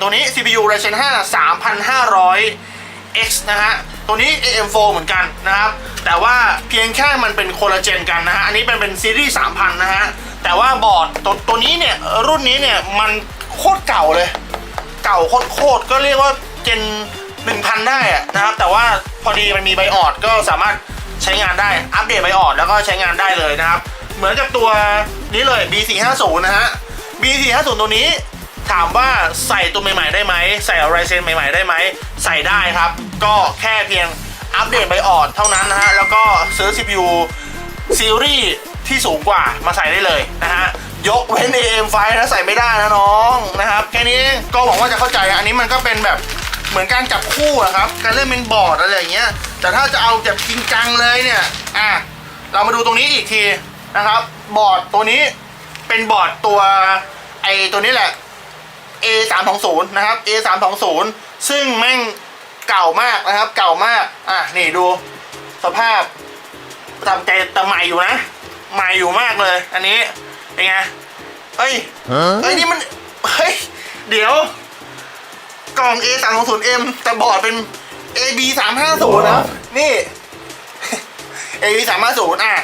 ตัวนี้ CPU Ryzen 5 3500X นะฮะ ตัวนี้ AM4 เหมือนกันนะครับ แต่ว่าเพียงแค่มันเป็นโคนละเจนกันนะฮะ อันนี้เป็นเป็นซีรีส์3,000 นะฮะ แต่ว่าบอร์ดตัวตัวนี้เนี่ย รุ่นนี้เนี่ย มันโคตรเก่าเลย เก่าโคตรๆก็เรียกว่าเจน1,000 ได้นะครับ แต่ว่าพอดีมันมีไบออดก็สามารถใช้งานได้อัปเดตไบออดแล้วก็ใช้งานได้เลยนะครับ เหมือนกับตัวนี้เลย B450 นะฮะ B450 ตัวนี้ ถามว่าใส่ตัวใหม่ๆได้ไหมใส่อะไรเซนใหม่ๆได้ไหมใส่ได้ครับ ก็แค่เพียงอัปเดตไบออดเท่านั้นนะฮะแล้วก็ซื้อ CPU ซีรีส์ที่สูงกว่ามาใส่ได้เลยนะฮะยกเว้น AM5 นะใส่ไม่ได้นะน้องนะครับแค่นี้ก็หวังว่าจะเข้าใจอันนี้มันก็เป็นแบบเหมือนการจับคู่อะครับการเล่นเป็นบอร์ดอะไรอย่างเงี้ยแต่ถ้าจะเอาแบบจริงจังเลยเนี่ยอะเรามาดูตรงนี้อีกทีนะครับ บอร์ดตัวนี้เป็นบอร์ดตัวไอตัวนี้แหละ A 3 2 0นะครับ A 3 2 0ซึ่งแม่งเก่ามากนะครับ เก่ามากอะนี่ดู สภาพตามใจแต่ใหม่อยู่นะ ใหม่อยู่มากเลย อันนี้เป็นไงเฮ้ยเฮ้ยนี่มันเฮ้ยเดี๋ยว กล่อง A 3 2 0 M แต่บอร์ดเป็น A B 3 5 0นะนี่ A B 3 5 0อะ